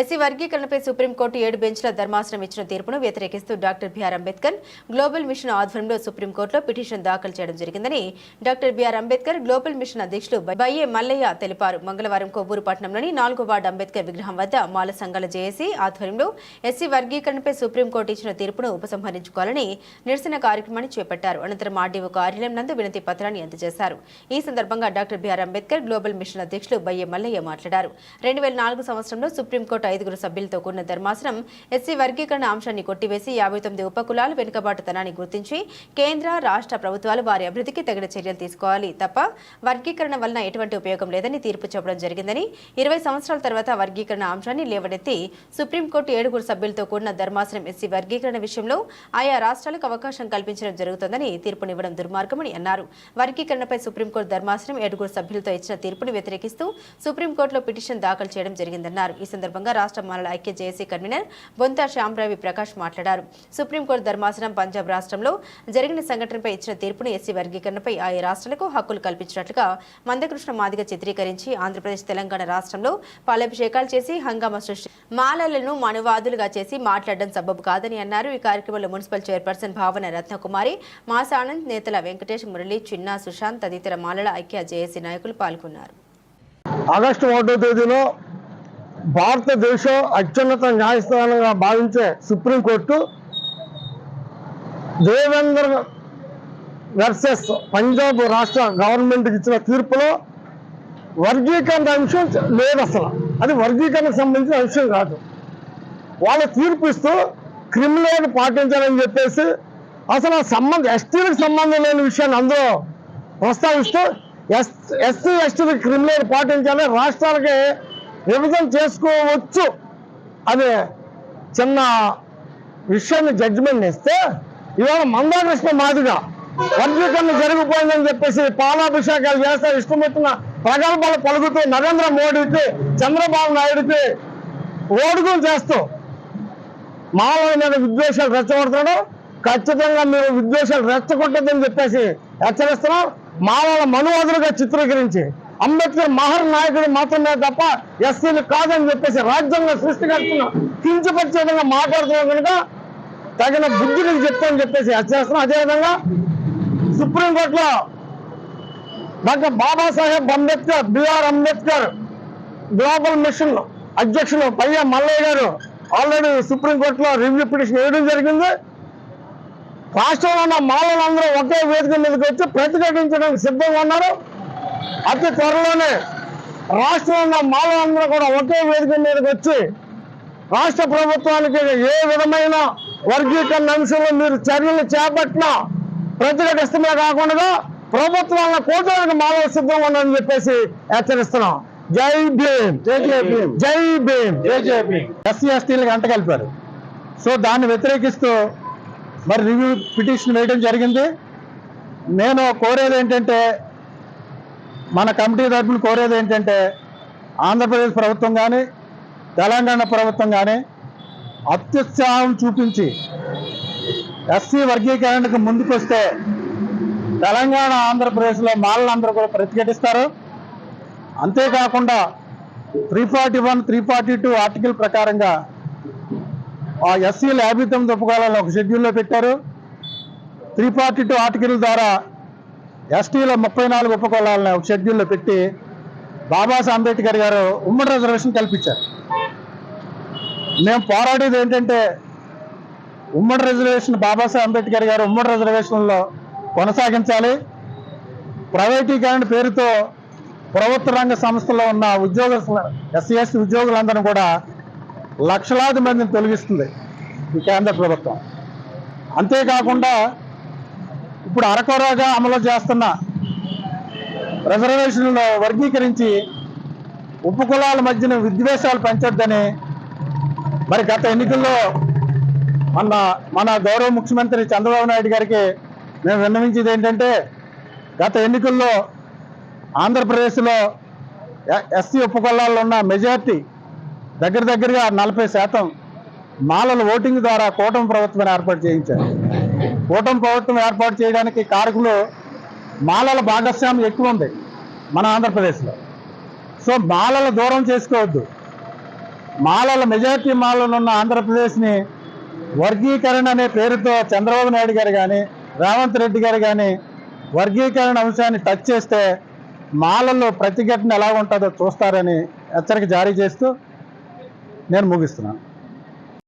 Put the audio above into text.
SC వర్గీకరణపై supreme court ఏడు బెంచ్ల ధర్మాసనం ఇచ్చిన తీర్పును వ్యతిరేకిస్తూ doctor BR Ambedkar global mission ఆధ్వర్యంలో సుప్రీంకోర్టులో పిటిషన్ దాఖలు చేయడం జరిగిందని doctor BR Ambedkar global mission అధ్యక్షులు బయ్యే మల్లయ్య తెలిపారు. మంగళవారం కొవ్వూరు పట్టణంలోని నాలుగో వార్డు అంబేద్కర్ విగ్రహం వద్ద మాల సంఘాల జేఏసీ ఆధ్వర్యంలో ఎస్సీ వర్గీకరణపై సుప్రీంకోర్టు ఇచ్చిన తీర్పును ఉపసంహరించుకోవాలని నిరసన కార్యక్రమాన్ని చేపట్టారు. అనంతరం ఆర్డీఓ కార్యాలయం నందు వినతి పత్రాన్ని అందజేశారు. ఈ సందర్భంగా doctor BR Ambedkar global mission అధ్యక్షులు బయ్యే మల్లయ్య మాట్లాడారు. రెండు వేల నాలుగు సంవత్సరంలో సుప్రీంకోర్టు ఐదుగురు సభ్యులతో కూడిన ధర్మాసనం ఎస్సీ వర్గీకరణ అంశాన్ని కొట్టివేసి యాభై తొమ్మిది ఉపకులాలు వెనుకబాటుతనాన్ని గుర్తించి కేంద్ర రాష్ట్ర ప్రభుత్వాలు వారి అభివృద్ధికి తగిన చర్యలు తీసుకోవాలి. తప్ప వర్గీకరణ వలన ఎటువంటి ఉపయోగం లేదని తీర్పు చెప్పడం జరిగిందని ఇరవై సంవత్సరాల తర్వాత వర్గీకరణ అంశాన్ని లేవనెత్తి సుప్రీంకోర్టు ఏడుగురు సభ్యులతో కూడిన ధర్మాసనం ఎస్సీ వర్గీకరణ విషయంలో ఆయా రాష్ట్రాలకు అవకాశం కల్పించడం జరుగుతుందని తీర్పునివ్వడం దుర్మార్గమని అన్నారు. వర్గీకరణపై సుప్రీంకోర్టు ధర్మాసనం ఏడుగురు సభ్యులతో ఇచ్చిన తీర్పును వ్యతిరేకిస్తూ సుప్రీంకోర్టులో పిటిషన్ దాఖలు చేయడం జరిగిందన్నారు. ఈ సందర్భంగా రాష్ట్ర మాలల ఐక్య జేఏసీ కన్వీనర్ బొంతా శ్యాంరవి ప్రకాష్ మాట్లాడారు. సుప్రీంకోర్టు ధర్మాసనం పంజాబ్ రాష్ట్రంలో జరిగిన సంఘటనపై ఇచ్చిన తీర్పును ఎస్సీ వర్గీకరణపై ఆయా రాష్ట్రాలకు హక్కులు కల్పించినట్లుగా మందకృష్ణ మాదిగ చిత్రీకరించి ఆంధ్రప్రదేశ్ తెలంగాణ రాష్ట్రంలో పాలాభిషేకాలు చేసి హంగామా సృష్టి మాలలను మనువాదులుగా చేసి మాట్లాడడం సబబు కాదని అన్నారు. ఈ కార్యక్రమంలో మున్సిపల్ చైర్పర్సన్ భావన రత్నకుమారి మాసానంద్ నేతల వెంకటేష్ మురళి చిన్న సుశాంత్ తదితర మాలల ఐక్య జేఏసీ నాయకులు పాల్గొన్నారు. ఆగస్టు ఒకటో తేదీలో భారతదేశం అత్యున్నత న్యాయస్థానంగా భావించే సుప్రీంకోర్టు దేవేంద్ర వర్సెస్ పంజాబ్ రాష్ట్ర గవర్నమెంట్కి ఇచ్చిన తీర్పులో వర్గీకరణ అంశం లేదు అసలు. అది వర్గీకరణకు సంబంధించిన అంశం కాదు. వాళ్ళ తీర్పు ఇస్తూ క్రిమినల్ పాటించాలని చెప్పేసి అసలు సంబంధం ఎస్టీలకు సంబంధం లేని విషయాన్ని అందరూ ప్రస్తావిస్తూ ఎస్ ఎస్సీ ఎస్టీలకు క్రిమినల్ పాటించాలి రాష్ట్రాలకి విభజన చేసుకోవచ్చు అనే చిన్న విషయాన్ని జడ్జిమెంట్ ఇస్తే ఇవాళ మందాకృష్ణ మాదిగా వర్గీకరణ జరిగిపోయిందని చెప్పేసి పాలాభిషేకాలు చేస్తే ఇష్టం ప్రగల్భాలు పలుకుతూ నరేంద్ర మోడీకి చంద్రబాబు నాయుడికి ఓడుగులు చేస్తూ మానవ మీద విద్వేషాలు రెచ్చగొడుతున్నాడు. ఖచ్చితంగా మీరు విద్వేషాలు రెచ్చగొట్టద్దని చెప్పేసి హెచ్చరిస్తున్నాం. మానవ మనువాదులుగా చిత్రీకరించి అంబేద్కర్ మహర్ నాయకుడు మాత్రమే తప్ప ఎస్సీలు కాదని చెప్పేసి రాజ్యాంగ సృష్టికర్తను కించపరిచే విధంగా మాట్లాడుతున్నాం కనుక తగిన బుద్ధి నీకు చెప్తామని చెప్పేసి హెచ్చరిస్తున్నాం అదేవిధంగా సుప్రీంకోర్టులో doctor Babasaheb Ambedkar BR Ambedkar global mission అధ్యక్షులు పయ్య మల్లయ్య గారు ఆల్రెడీ సుప్రీంకోర్టులో రివ్యూ పిటిషన్ వేయడం జరిగింది. రాష్ట్రంలో ఉన్న మాలలందరూ ఒకే వేదిక మీదకి వచ్చి ప్రతిఘటించడానికి సిద్ధంగా ఉన్నారు. అతి త్వరలోనే రాష్ట్రంలో ఉన్న మాలలందరూ కూడా ఒకే వేదిక మీదకి వచ్చి రాష్ట్ర ప్రభుత్వానికి ఏ విధమైన వర్గీకరణ అంశంలో మీరు చర్యలు చేపట్టినా ప్రతిఘటిస్తమే కాకుండా ప్రభుత్వాలను కోటానికి మాలలు సిద్ధంగా ఉందని చెప్పేసి హెచ్చరిస్తున్నాం. జై భీమ్. జై భీమ్. ఎస్సీ ఎస్టీలకు అంట కలిపారు. సో దాన్ని వ్యతిరేకిస్తూ మరి రివ్యూ పిటిషన్ వేయడం జరిగింది. నేను కోరేది ఏంటంటే మన కమిటీ తరఫున కోరేది ఏంటంటే ఆంధ్రప్రదేశ్ ప్రభుత్వం కానీ తెలంగాణ ప్రభుత్వం కానీ అత్యుత్సాహం చూపించి ఎస్సీ వర్గీకరణకు ముందుకొస్తే తెలంగాణ ఆంధ్రప్రదేశ్లో మాలలందరూ కూడా ప్రతిఘటిస్తారు. అంతేకాకుండా three forty one three forty two article ప్రకారంగా ఆ ఎస్సీల యాభై తొమ్మిది ఉపకాలను ఒక షెడ్యూల్లో పెట్టారు. త్రీ ఫార్టీ టూ ఆర్టికల్ ద్వారా ఎస్టీల ముప్పై నాలుగు ఉపకులాలను ఒక షెడ్యూల్లో పెట్టి బాబాసాహెబ్ అంబేద్కర్ గారు ఉమ్మడి రిజర్వేషన్ కల్పించారు. మేము పోరాడేది ఏంటంటే ఉమ్మడి రిజర్వేషన్ బాబాసాహెబ్ అంబేద్కర్ గారు ఉమ్మడి రిజర్వేషన్లో కొనసాగించాలి. ప్రైవేటీకరణ పేరుతో ప్రభుత్వ రంగ సంస్థలో ఉన్న ఉద్యోగ ఎస్సీ ఎస్టీ ఉద్యోగులందరూ కూడా లక్షలాది మందిని తొలగిస్తుంది ఈ కేంద్ర ప్రభుత్వం. అంతేకాకుండా ఇప్పుడు అరకొరగా అమలు చేస్తున్న రిజర్వేషన్లో వర్గీకరించి ఉపకులాల మధ్యన విద్వేషాలు పెంచొద్దని మరి గత ఎన్నికల్లో మన మన గౌరవ ముఖ్యమంత్రి చంద్రబాబు నాయుడు గారికి మేము విన్నవించేది ఏంటంటే గత ఎన్నికల్లో ఆంధ్రప్రదేశ్లో ఎస్సీ ఉపకులాల్లో ఉన్న మెజార్టీ దగ్గర దగ్గరగా నలభై శాతం మాలల ఓటింగ్ ద్వారా కూటమి ప్రభుత్వం ఏర్పాటు చేయించారు. కూటమి ప్రభుత్వం ఏర్పాటు చేయడానికి కారకులు మాలల భాగస్వామ్యం ఎక్కువ ఉంది మన ఆంధ్రప్రదేశ్లో. సో మాలల దూరం చేసుకోవద్దు. మాలల మెజార్టీ మాలలు ఉన్న ఆంధ్రప్రదేశ్ని వర్గీకరణ అనే పేరుతో చంద్రబాబు నాయుడు గారు కానీ రేవంత్ రెడ్డి గారు కానీ వర్గీకరణ అంశాన్ని టచ్ చేస్తే మాలల్లో ప్రతిఘటన ఎలా ఉంటుందో చూస్తారని హెచ్చరిక జారీ చేస్తూ నేను ముగిస్తున్నాను.